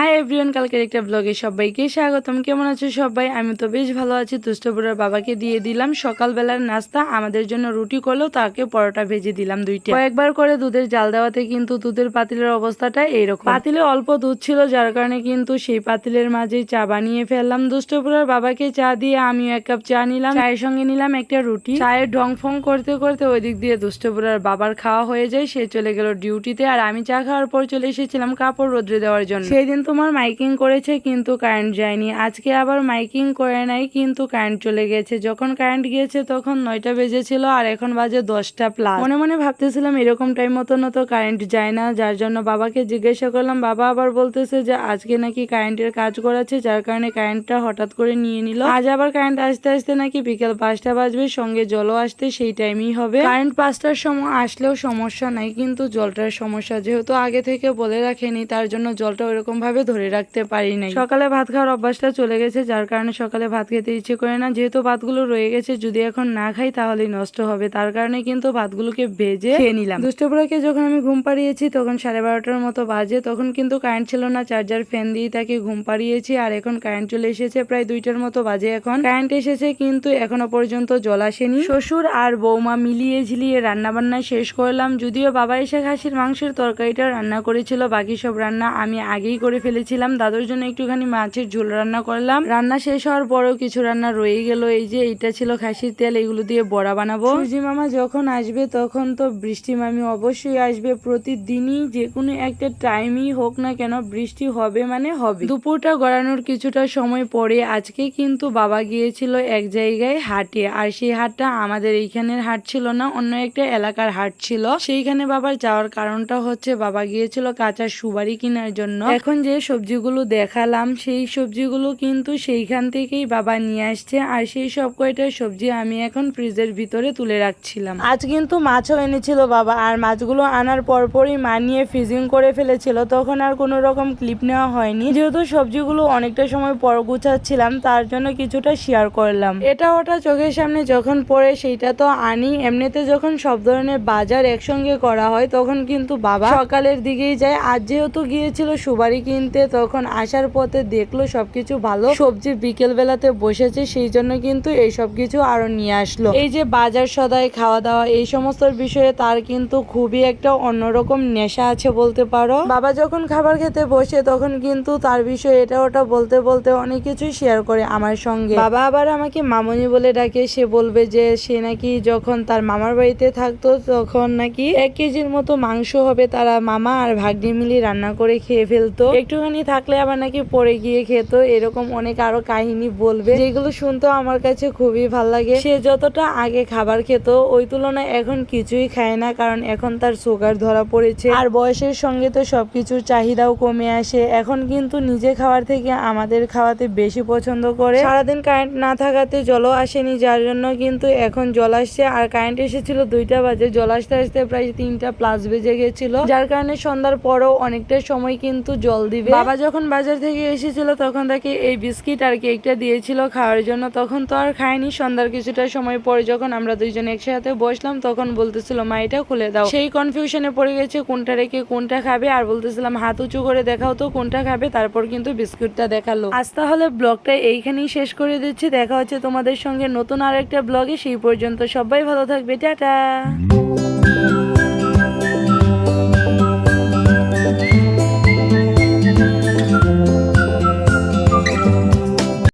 Hi everyone কালকের একটা ব্লগে সবাইকে স্বাগতম। কেমন আছো সবাই? আমি তো বেশ ভালো আছি। দুষ্টপুরের বাবাকে দিয়ে দিলাম সকালবেলার নাস্তা। আমাদের জন্য রুটি করল, তাকে পরোটা ভেজে দিলাম দুইটা। কয়েকবার করে দুধের জাল দেওয়াতে কিন্তু দুধের পাতিলের অবস্থাটা এইরকম। পাতিলে অল্প দুধ ছিল, যার কারণে কিন্তু সেই পাতিলের মাঝে চা বানিয়ে ফেললাম। দুষ্টপুরের বাবাকে চা দিয়ে আমিও এক কাপ চা নিলাম। চায়ের সঙ্গে নিলাম একটা রুটি। চায়ের ঢং ফং করতে করতে ওই দিক দিয়ে দুষ্টপুরের বাবার খাওয়া হয়ে যায়। সে চলে গেল ডিউটিতে। আর আমি চা খাওয়ার পর চলে এসেছিলাম কাপড় রোদ্রে দেওয়ার জন্য। সেই দিন তোমার মাইকিং করেছে, কিন্তু কারেন্ট যায়নি। আজকে আবার মাইকিং করে নাই, কিন্তু কারেন্ট চলে গেছে। যখন কারেন্ট গিয়েছে, তখন নয়টা বেজেছিল আর এখন বাজে দশটা প্লাস মনে মনে ভাবতেছিলাম এরকম টাইম মতো না তো কারেন্ট যায় না, যার জন্য বাবাকে জিজ্ঞাসা করলাম। বাবা আবার বলতেছে যে, আজকে নাকি কারেন্টের কাজ করাচ্ছে, যার কারণে কারেন্টটা হঠাৎ করে নিয়ে নিল। আজ আবার কারেন্ট আসতে আসতে নাকি বিকেল পাঁচটা বাজবে, সঙ্গে জলও আসতে সেই টাইমই হবে। কারেন্ট পাঁচটার সময় আসলেও সমস্যা নাই, কিন্তু জলটার সমস্যা যেহেতু আগে থেকে বলে রাখেনি, তার জন্য জলটা ওইরকম ভাবে ধরে রাখতে পারি নাই। সকালে ভাত খাওয়ার অভ্যাসটা চলে গেছে, যার কারণে সকালে ভাত খেতে ইচ্ছে করে না। যেহেতু ভাতগুলো রয়ে গেছে, যদি এখন না খাই তাহলেই নষ্ট হবে। তার কারণে কিন্তু ভাতগুলোকে ভেজে খেয়ে নিলাম। দুষ্টপুরাকে যখন আমি ঘুম পাড়িয়েছি, তখন সাড়ে বারোটার মতো বাজে। তখন কিন্তু কারেন্ট ছিল না চার্জার ফ্যান দিয়ে তাকে ঘুম পাড়িয়েছি। আর এখন কারেন্ট চলে এসেছে প্রায় দুইটার মতো বাজে এখন। কারেন্ট এসেছে কিন্তু এখনও পর্যন্ত জল আসেনি। শ্বশুর আর বৌমা মিলিয়ে ঝিলিয়ে রান্না বান্না শেষ করলাম। যদিও বাবা এসে খাসির মাংসের তরকারিটা রান্না করেছিল, বাকি সব রান্না আমি আগেই করে ফেলেছিলাম দাদুর জন্য একটুখানি মাছের ঝোল রান্না করলাম। রান্না শেষ হওয়ার পরেও কিছু রান্না রয়ে গেল। এই যে এইটা ছিল খাসির তেল, এগুলো দিয়ে বড়া বানাবো। সুজি মামা যখন আসবে তখন তো বৃষ্টি মামি অবশ্যই আসবে। প্রতিদিনই যে কোনো একটা টাইমই হোক না কেন বৃষ্টি হবে মানে হবে। দুপুরটা গড়ানোর কিছুটা সময় পরে আজকে কিন্তু বাবা গিয়েছিল এক জায়গায় হাটে। আর সেই হাটটা আমাদের এইখানের হাট ছিল না, অন্য একটা এলাকার হাট ছিল। সেইখানে বাবার যাওয়ার কারণটা হচ্ছে বাবা গিয়েছিল কাঁচা সুবারি কেনার জন্য। এখন যে সবজিগুলো দেখালাম, সেই সবজিগুলো কিন্তু সেইখান থেকেই বাবা নিয়ে আসছে আর সেই সব কয়টা সবজি আমি এখন ফ্রিজের ভিতরে তুলে রাখছিলাম। আজ কিন্তু মাছও এনেছিল বাবা আর মাছগুলো আনার পরপরই মা নিয়ে ফ্রিজিং করে ফেলেছিল, তখন আর কোনো রকম ক্লিপ নেওয়া হয়নি। যেহেতু সবজিগুলো অনেকটা সময় পর গুছাচ্ছিলাম, তার জন্য কিছুটা শেয়ার করলাম। এটা ওটা চোখের সামনে যখন পড়ে সেইটা তো আনি। এমনিতে যখন সব ধরনের বাজার একসঙ্গে করা হয়, তখন কিন্তু বাবা সকালের দিকেই যায়। আজ যেহেতু গিয়েছিল সুবারি কিনতে তখন আসার পথে দেখল সবকিছু ভালো। সবজি বিকেল বেলাতে বসেছে, সেই জন্য কিন্তু এই সব কিছু আরও নিয়ে আসলো। এই যে বাজার সদাই খাওয়া দাওয়া এই সমস্ত বিষয়ে তার কিন্তু খুবই একটা অন্যরকম নেশা আছে বলতে পারো। বাবা যখন খাবার খেতে বসে, তখন কিন্তু তার বিষয়ে এটা ওটা বলতে বলতে অনেক কিছুই শেয়ার করে আমার সঙ্গে। বাবা আবার আমাকে মামনি বলে ডাকে, সে বলবে যে সে নাকি যখন তার মামার বাড়িতে থাকতো, তখন নাকি এক কেজির মতো মাংস হবে তারা মামা আর ভাগ্নি মিলি রান্না করে খেয়ে ফেলতো। একটুখানি থাকলে আবার নাকি পরে গিয়ে খেতো, এরকম অনেক আরও কাহিনী বলবে, যেগুলো শুনতো আমার কাছে খুবই ভালো লাগে। সে যতটা আগে খাবার খেত, ওই তুলনায় এখন কিছুই খায় না, কারণ এখন তার সুগার ধরা পড়েছে। আর বয়সের সঙ্গে তো সবকিছুর চাহিদাও কমে আসে। এখন কিন্তু নিজে খাওয়ার থেকে আমাদের খাওয়াতে বেশি পছন্দ করে। সারাদিন কারেন্ট না থাকাতে জলও আসেনি, যার জন্য কিন্তু এখন জল আসছে। আর কারেন্ট এসেছিল দুইটা বাজে, জল আসতে আসতে প্রায় তিনটা প্লাস বেজে গেছিল। যার কারণে সন্ধ্যার পরও অনেকটা সময় কিন্তু জল দিবে। বাবা যখন বাজার থেকে এসেছিল, তখন তাকে এই বিস্কিট আর কেকটা দিয়েছিল খাওয়ার জন্য। তখন তো আর খায়নি, সন্ধ্যার কিছুটা সময় পরে যখন আমরা দুইজন একসাথে বসলাম, তখন বলতেছিল, মা এটা খুলে দাও। সেই কনফিউশনে পড়ে গেছে, কোনটা রেখে কোনটা খাবে? আর বলতেছিলাম, হাত উঁচু করে দেখাও তো কোনটা খাবে, তারপর কিন্তু বিস্কুটটা দেখাল। আজ তাহলে ব্লগটা এইখানেই শেষ করে দিচ্ছি। দেখা হচ্ছে তোমাদের সঙ্গে নতুন আর একটা ব্লগে। সেই পর্যন্ত সবাই ভালো থাকবে। টাটা!